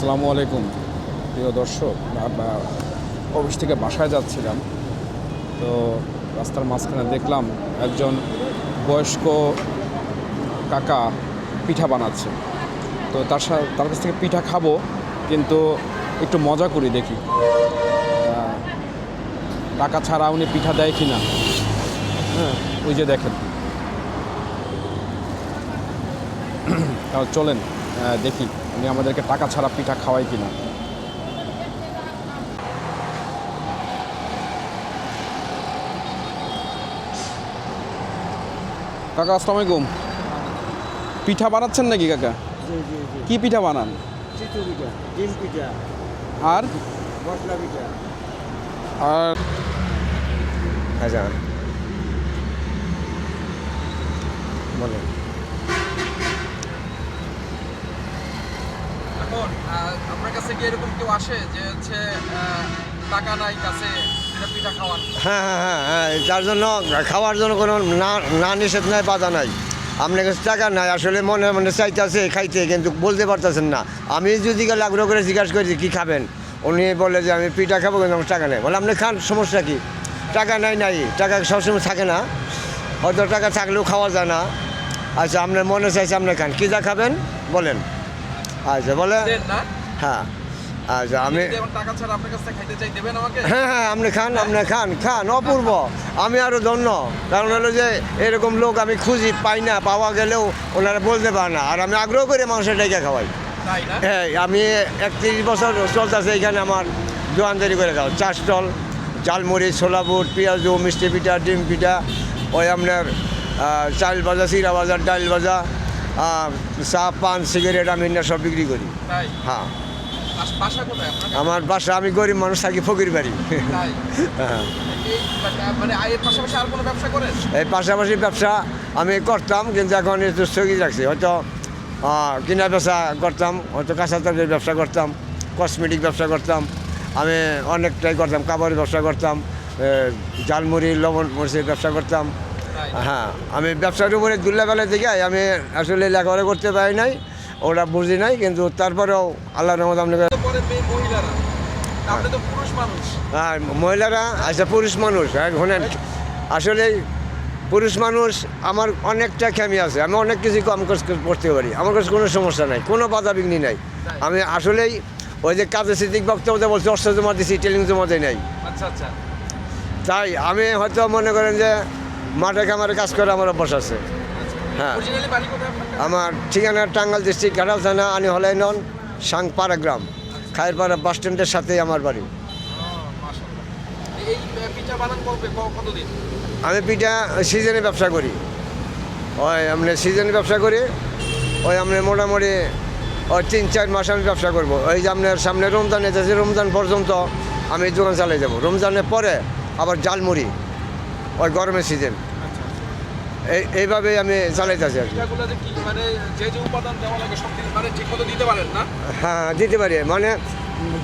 আসসালামু আলাইকুম, প্রিয় দর্শক। অফিস থেকে বাসায় যাচ্ছিলাম। তো রাস্তার মাঝখানে দেখলাম একজন বয়স্ক কাকা পিঠা বানাচ্ছে। তো তার সা- তার কাছ থেকে পিঠা খাব, কিন্তু একটু মজা করি দেখি। টাকা ছাড়া উনি পিঠা দেয় কি না হ্যাঁ ওই যে দেখেন। তাহলে চলেন দেখি। উনি আমাদেরকে টাকা ছাড়া পিঠা খাওয়ায় কিনা। কাকা আসসালামু আলাইকুম পিঠা বানাচ্ছেন নাকি কাকা? কি পিঠা বানান? আর? পিঠা। আর? আচ্ছা বলেন। এখন আপনার কাছে কি এরকম কেউ আসে যে হচ্ছে টাকা নাই, কাছে হ্যাঁ হ্যাঁ হ্যাঁ হ্যাঁ তার জন্য খাওয়ার জন্য কোনো না না নিষেধ নাই, বাধা নাই। আপনার কাছে টাকা নাই, আসলে মনে মনে চাইতেছে, খাইতে, কিন্তু বলতে পারতেছেন না। আমি যদি গেলে আগ্রহ করে জিজ্ঞাসা করি কী খাবেন, উনি বলে যে আমি পিঠা খাব, কিন্তু আমার টাকা নেই। বলে, আপনি খান, সমস্যা কি? টাকা নাই নাই, টাকা সবসময় থাকে না। হয়তো টাকা থাকলেও খাওয়া যায় না। আচ্ছা আপনার মনে চাইছে আপনি খান। কী যা খাবেন, বলেন। আচ্ছা বলে? হ্যাঁ। আচ্ছা আমি হ্যাঁ হ্যাঁ আপনি খান আপনি খান খান অপূর্ব। আমি আরও ধন্য। কারণ হলো যে এরকম লোক আমি খুঁজি পাই না পাওয়া গেলেও ওনারা বলতে পারে না। আর আমি আগ্রহ করে মাংসের ডাইকা খাওয়াই। হ্যাঁ আমি একত্রিশ বছর চলতেছে এখানে আমার দোকানদারি করে খাওয়া চা স্টল ঝালমুড়ি ছোলা বুট পেঁয়াজু মিষ্টি পিঠা ডিম পিঠা ওই আপনার চাল ভাজা চিরা ভাজা ডাল ভাজা চা পান সিগারেট আমি না সব বিক্রি করি। হ্যাঁ। আমার বাসা আমি গরিব মানুষ থাকি ফকির বাড়ি। হ্যাঁ। মানে ব্যবসা এই পাশাপাশি ব্যবসা আমি করতাম কিন্তু এখন একটু স্থগিত রাখছি। হয়তো কিনা বেচা করতাম হয়তো কাঁচা তরকারির ব্যবসা করতাম কসমেটিক ব্যবসা করতাম আমি অনেকটাই করতাম কাপড়ের ব্যবসা করতাম ঝালমুড়ি লবণ মরিচের ব্যবসা করতাম হ্যাঁ আমি ব্যবসার উপরে দুর্লাবেলা থেকে আমি আসলে লেখাপড়া করতে পারি নাই ওটা বুঝি নাই কিন্তু তারপরেও আল্লাহ রহমত আপনাকে মেয়ে মহিলারা আচ্ছা পুরুষ মানুষ হ্যাঁ শোনেন। আসলে পুরুষ মানুষ আমার অনেকটা খ্যামি আছে আমি অনেক কিছু কম কাজ করতে পারি আমার কাছে কোনো সমস্যা নাই কোনো বাধা বিঘ্নি নাই। আমি আসলেই ওই যে কাজে স্মৃতিক বক্তব্য বলছি অর্থ জমা দিছি টেলিং জমা দেয় নাই। আচ্ছা আচ্ছা। তাই আমি হয়তো মনে করেন যে মাঠে কামারে কাজ করে আমার অভ্যাস আছে। হ্যাঁ। আমার ঠিকানা টাঙ্গাল ডিস্ট্রিক্ট ঘাটাল থানা আনি হলাই নন সাংপাড়া গ্রাম। খায়েরপাড়া বাস স্ট্যান্ডের সাথেই আমার বাড়ি। আমি পিঠা সিজনে ব্যবসা করি। ওই আপনি সিজনে ব্যবসা করি ওই আপনি মোটামুটি ওই তিন চার মাস আমি ব্যবসা করব। ওই যে আপনার সামনে রমজান এসেছে রমজান পর্যন্ত আমি দোকান চালাই যাব। রমজানের পরে আবার জালমুড়ি ওই গরমের সিজন এই এইভাবেই আমি চালাইতেছি আর মানে মানে হ্যাঁ দিতে পারি। মানে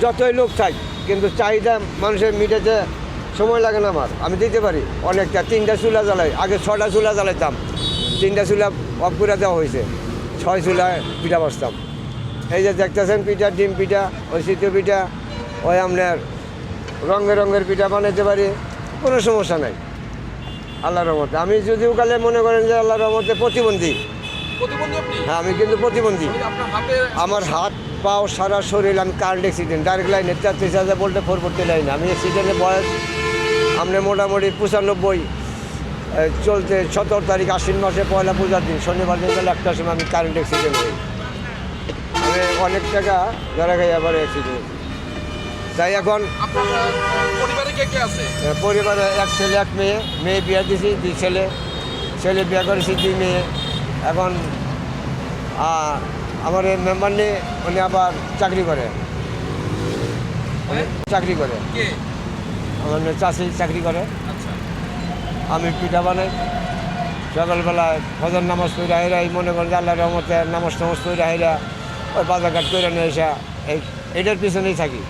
যতই লোক চাই কিন্তু চাহিদা মানুষের মিটাতে সময় লাগে না আমার। আমি দিতে পারি। অনেকটা তিনটা চুলা জ্বালাই আগে ছটা চুলা জ্বালাইতাম। তিনটা চুলা অফ করে দেওয়া হয়েছে। ছয় চুলায় পিঠা বসতাম। এই যে দেখতেছেন পিঠা ডিম পিঠা ওই শীত পিঠা ওই আপনার রঙের রঙের পিঠা বানাইতে পারি কোনো সমস্যা নাই। আল্লাহর রহমতে। আমি যদিও কালে মনে করেন যে আল্লাহর রহমতে প্রতিবন্ধী। প্রতিবন্ধী হ্যাঁ আমি কিন্তু প্রতিবন্ধী। আমার হাত পাও সারা শরীর আমি কার্ড অ্যাক্সিডেন্ট ডাইরেক্ট লাইনে তেত্রিশ হাজার বলতে ফোর করতে লাইন আমি অ্যাক্সিডেন্টের বয়স আপনি মোটামুটি পঁচানব্বই চলতে সতেরো তারিখ আশ্বিন মাসে পয়লা পূজার দিন শনিবার দিন বেলা একটার সময় আমি কারেন্ট অ্যাক্সিডেন্ট হই। আমি অনেক টাকা ধরা খাই আবার অ্যাক্সিডেন্ট তাই এখন পরিবারে কে কে আছে? পরিবারে এক ছেলে এক মেয়ে। মেয়ে বিয়ে দিয়েছি দুই ছেলে। ছেলে বিয়ে করেছি দুই মেয়ে। এখন আমার এই মেম্বার নিয়ে উনি আবার চাকরি করে। চাকরি করে। আমার চাষি চাকরি করে। আচ্ছা। আমি পিঠা বানাই। সকালবেলা ফজর নামাজ পড়ে আইরা এই মনে করেন আল্লাহ রহমতে নামাজ টামাজ পড়ে আইরা ওই বাজারঘাট করে নিয়ে এসে এই এটার পিছনেই থাকি।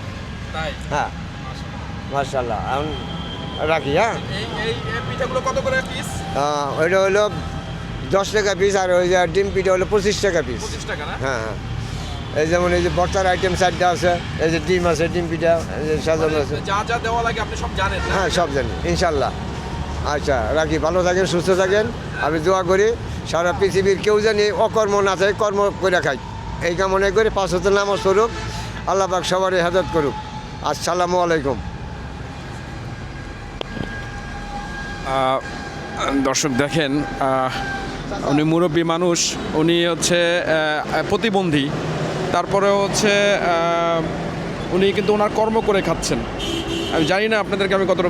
হ্যাঁ। মার্শাল্লাহ এখন রাখি হ্যাঁ? ওইটা হলো দশ টাকা পিস আর ওই যে ডিম পিঠা হলো পঁচিশ টাকা পিস হ্যাঁ হ্যাঁ। এই যেমন এই যে ভর্তার আইটেম চারটা আছে এই যে ডিম আছে ডিম পিঠা সাজানো আছে। যা যা দেওয়া লাগে আপনি সব জানেন হ্যাঁ সব জানি ইনশাল্লাহ আচ্ছা রাখি ভালো থাকেন সুস্থ থাকেন। আমি দোয়া করি সারা পৃথিবীর কেউ জানি অকর্ম না থাকে কর্ম করে খাই। এই কামনে করে পাঁচ হতে নামাজ করুক আল্লাহ পাক সবার হেদাত করুক। আসসালামু আলাইকুম। দর্শক দেখেন উনি মুরব্বী মানুষ, উনি হচ্ছে প্রতিবন্ধী। তারপরে হচ্ছে উনি কিন্তু ওনার কর্ম করে খাচ্ছেন। আমি জানি না আপনাদেরকে আমি কত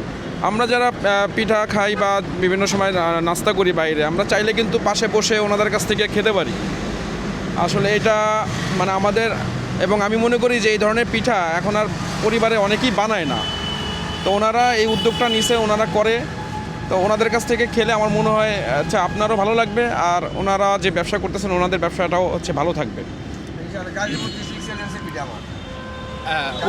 আমরা যারা পিঠা খাই বা বিভিন্ন সময় নাস্তা করি বাইরে, আমরা চাইলে কিন্তু পাশে বসে ওনাদের কাছ থেকে খেতে পারি। আসলে এটা মানে আমাদের এবং আমি মনে করি যে এই ধরনের পিঠা এখন আর পরিবারে অনেকেই বানায় না। তো ওনারা এই উদ্যোগটা নিছে ওনারা করে। তো ওনাদের কাছ থেকে খেলে আমার মনে হয় আচ্ছা আপনারও ভালো লাগবে আর ওনারা যে ব্যবসা করতেছেন ওনাদের ব্যবসাটাও হচ্ছে ভালো থাকবে।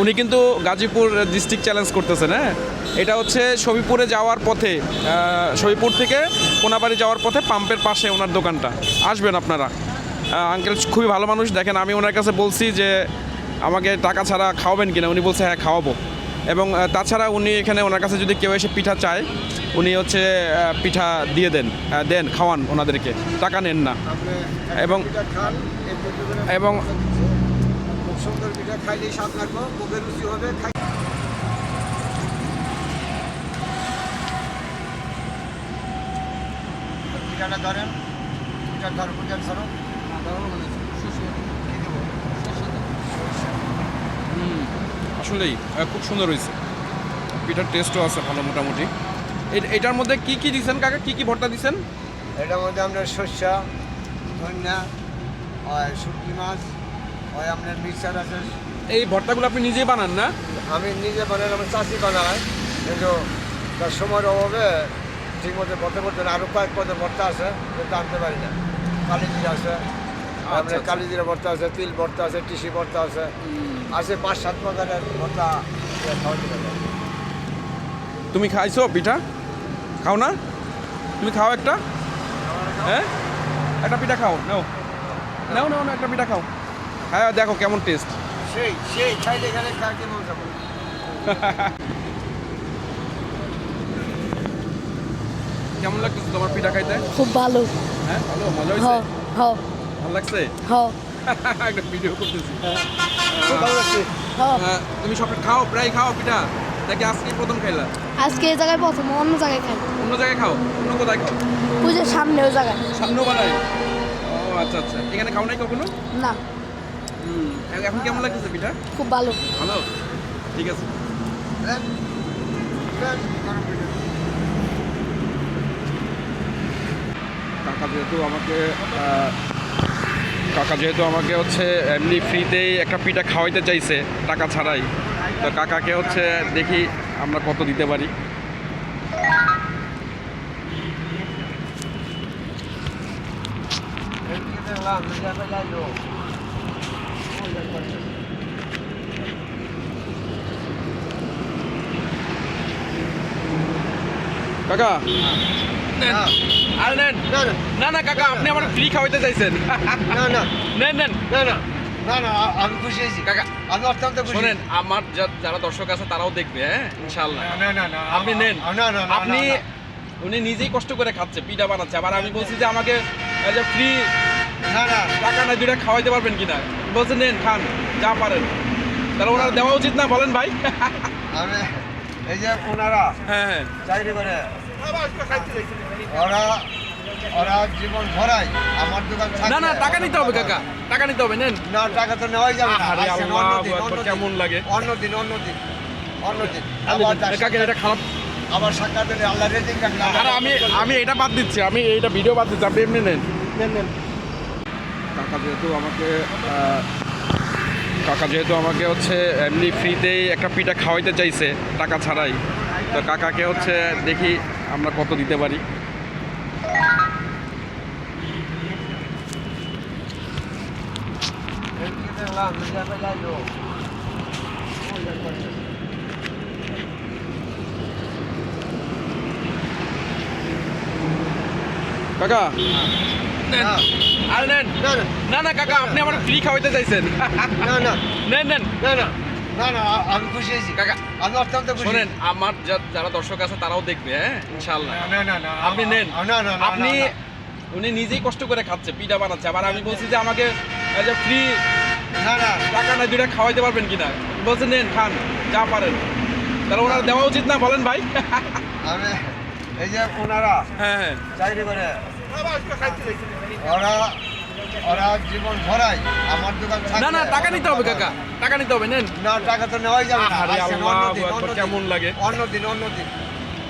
উনি কিন্তু গাজীপুর ডিস্ট্রিক্ট চ্যালেঞ্জ করতেছেন হ্যাঁ? এটা হচ্ছে শবিপুরে যাওয়ার পথে আহ, শবিপুর থেকে কোনাবাড়ি যাওয়ার পথে পাম্পের পাশে ওনার দোকানটা। আসবেন আপনারা। আঙ্কেল খুবই ভালো মানুষ। দেখেন, আমি ওনার কাছে বলছি যে, আমাকে টাকা ছাড়া খাওয়াবেন কিনা? উনি বলছে হ্যাঁ খাওয়াবো। এবং তাছাড়া উনি এখানে ওনার কাছে যদি কেউ এসে পিঠা চায়, উনি হচ্ছে পিঠা দিয়ে দেন দেন, খাওয়ান ওনাদেরকে। টাকা নেন না। এবং- এবং পিঠাটা ধরেন পিঠা ধর পিঠা ধরো। আসলেই আহ, খুব সুন্দর হয়েছে। পিঠার টেস্টও আছে ভালো মোটামুটি। এটার মধ্যে কি কি দিছেন কাকা? কি কি ভর্তা দিছেন? এটার মধ্যে আপনার শস্যা ধন্যা হয় শুটকি মাছ হয় আপনার মিক্সার আছে। এই ভর্তাগুলো আপনি নিজেই বানান না? আমি নিজে বানাই আমার চাষি বানাই কিন্তু তার সময়ের অভাবে ঠিক মতো ভর্তা করতে না। আরও কয়েক পদের ভর্তা আছে কিন্তু আনতে পারি না। কালিজিরা আছে। আপনার আচ্ছা। কালিজিরা ভর্তা আছে তিল ভর্তা আছে টিসি ভর্তা আছে। আছে পাঁচ সাত প্রকারের ভর্তা তুমি খাইছো পিঠা? খাও না? তুমি খাও একটা? হ্যাঁ? একটা পিঠা খাও নাও। নাও নাও না একটা পিঠা খাও। হ্যাঁ দেখো কেমন টেস্ট সেই সেই খাইলে এখানে খাইতে মন যাব কেমন লাগতেছে তোমার পিঠা খাইতে? খুব ভালো। হ্যাঁ ভালো মজা হয়েছে হ। ভালো লাগছে? হ। একটা ভিডিও করতেছি। ভালো লাগছে। হ। আহ, তুমি সব খাও প্রায় খাও পিঠা। নাকি আজকে প্রথম খাইলা? আজকে এই জায়গায় প্রথম অন্য জায়গায় খাই। অন্য জায়গায় খাও? অন্য কোথায় খাও? পুজোর সামনে ওই জায়গায়। সামনেও বানাই ও আচ্ছা আচ্ছা। এখানে খাও নাই কখনো? না। হুম, এখন কেমন লাগতেছে পিঠা? খুব ভালো। ভালো? ঠিক আছে। কাকা যেহেতু আমাকে কাকা যেহেতু আমাকে হচ্ছে এমনি ফ্রিতেই একটা পিঠা খাওয়াইতে চাইছে টাকা ছাড়াই। তো কাকাকে হচ্ছে দেখি আমরা কত দিতে পারি। কাকা? না, আর নেন। না, না, কাকা আপনি আমার ফ্রি খাওয়াইতে চাইছেন। না, না, নেন নেন। না, না, না, না, আমি খুশি হয়েছি। কাকা আমি অত্যন্ত খুশি। শোনেন আমার যারা দর্শক আছে তারাও দেখবে হ্যাঁ? ইনশাল্লাহ না, না, না, না, আপনি নেন। না, না, আপনি উনি নিজেই কষ্ট করে খাচ্ছে পিঠা বানাচ্ছে। আবার আমি বলছি যে আমাকে ফ্রি না, না, টাকা না দুইটা খাওয়াইতে পারবেন কিনা? বলছে নেন খান যা পারেন। তাহলে ওনার দেওয়া উচিত না বলেন ভাই? এই যে ওনারা হ্যাঁ হ্যাঁ। করে ওরা ওরা জীবন ভরাই আমার দোকান না না টাকা নিতে হবে কাকা। টাকা নিতে হবে নেন। না টাকা তো নেওয়াই যাবে না। কেমন লাগে? অন্য দিন অন্য দিন অন্য দিন আবার এ কাকা এটা খারাপ। আবার সাক্ষাৎ দিলে আল্লাহ রাখলে আরে আমি আমি এটা বাদ দিচ্ছি। আমি এইটা ভিডিও বাদ দিচ্ছি। আপনি এমনি নেন। নেন নেন। কাকা যেহেতু আমাকে কাকা যেহেতু আমাকে হচ্ছে এমনি ফ্রিতেই একটা পিঠা খাওয়াইতে চাইছে টাকা ছাড়াই। তো কাকাকে হচ্ছে দেখি আমরা কত দিতে পারি। কাকা? আরে নেন। না না। না না কাকা আপনি আমার ফ্রি খাওয়াইতে চাইছেন। না না। নেন নেন। না না। না না আমি খুশি হয়েছি। কাকা আমি অত্যন্ত খুশি। শোনেন আমার যারা দর্শক আছে তারাও দেখবে হ্যাঁ? ইনশাআল্লাহ। না না না না আপনি নেন। না না না আপনি উনি নিজেই কষ্ট করে খাচ্ছে পিঠা বানাচ্ছে। আবার আমি বলছি যে আমাকে ফ্রি না না। টাকা নাই দুইটা খাওয়াইতে পারবেন কিনা? বলছে নেন খান যা পারেন। তাহলে ওনার দেওয়া উচিত না বলেন ভাই? আমি এই যে ওনারা হ্যাঁ হ্যাঁ। চাকরি করে ওরা ওরা জীবন ভরাই আমার দোকান না না টাকা নিতে হবে কাকা। টাকা নিতে হবে নেন। না টাকা তো নেওয়াই যাবে না। আহারে আসেন আল্লাহু অন্য দিন, আকবার, অন্য দিন। কেমন লাগে? অন্য দিন অন্য দিন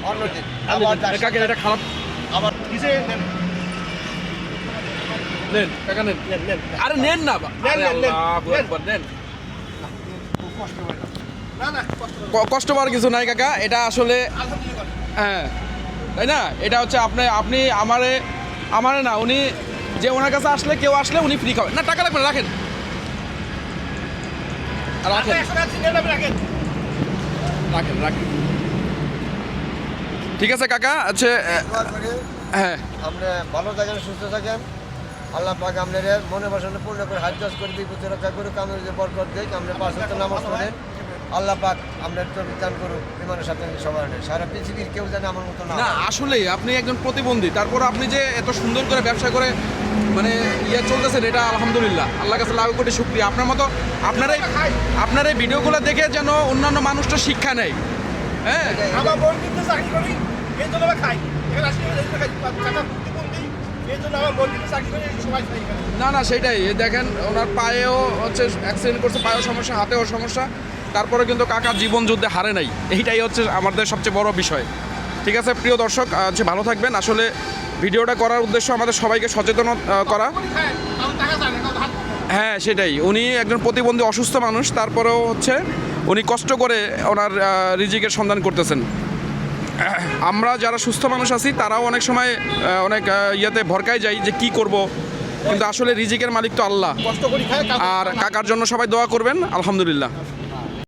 অন্য দিন আবার কাকা এটা খারাপ। আবার কিসে? নেন। নেন টাকা নেন। নেন নেন আরে নেন না বা- নেন, খুব কষ্ট না। কষ্ট পাওয়ার কিছু নাই কাকা। এটা আসলে হ্যাঁ। তাই না? এটা হচ্ছে আপনি আপনি আমারে আমারে না উনি যে ওনার কাছে আসলে কেউ আসলে উনি ফ্রি খাবেন। না টাকা লাগবে না, রাখেন। রাখেন। রাখেন। রাখেন ঠিক আছে কাকা আচ্ছা করি হ্যাঁ। আপনি ভালো থাকেন সুস্থ থাকেন। আল্লাহ পাক আপনার মনে বাসনে পূর্ণ করে হাজ করে বিপদ রক্ষা করুক আমাদের যে বরকত দেখ আপনি পাঁচ হাজার নামাজ পড়েন। আল্লাহ পাক আপনার তবে দান করুক ইমানের সাথে সবার সারা পৃথিবীর কেউ জানে আমার মতো না না আসলেই আপনি একজন প্রতিবন্ধী। তারপর আপনি যে এত সুন্দর করে ব্যবসা করে মানে ইয়ে চলতেছেন এটা আলহামদুলিল্লাহ। আল্লাহ কাছে লাভ কোটি শুক্রিয়া। আপনার মতো আপনার এই আপনার এই ভিডিওগুলো দেখে যেন অন্যান্য মানুষটা শিক্ষা নেয়। হ্যাঁ? আমার বোন কিন্তু চাকরি করি এই জন্য আমরা খাই। এখানে আসলে এই জন্য খাই কাকা প্রতিবন্ধী এই জন্য আমার বোন কিন্তু চাকরি করি সবাই খাই না না সেটাই। দেখেন ওনার পায়েও হচ্ছে অ্যাক্সিডেন্ট করছে পায়েও সমস্যা হাতেও সমস্যা। তারপরে কিন্তু কাকা জীবন যুদ্ধে হারে নাই। এইটাই হচ্ছে আমাদের সবচেয়ে বড় বিষয়। ঠিক আছে প্রিয় দর্শক হচ্ছে ভালো থাকবেন। আসলে ভিডিওটা করার উদ্দেশ্য আমাদের সবাইকে সচেতন করা। হ্যাঁ সেটাই। উনি একজন প্রতিবন্ধী অসুস্থ মানুষ তারপরেও হচ্ছে উনি কষ্ট করে ওনার রিজিকের সন্ধান করতেছেন। আমরা যারা সুস্থ মানুষ আছি তারাও অনেক সময় অনেক ইয়েতে ভরকায় যাই যে কি করব। কিন্তু আসলে রিজিকের মালিক তো আল্লাহ। আর কাকার জন্য সবাই দোয়া করবেন আলহামদুলিল্লাহ।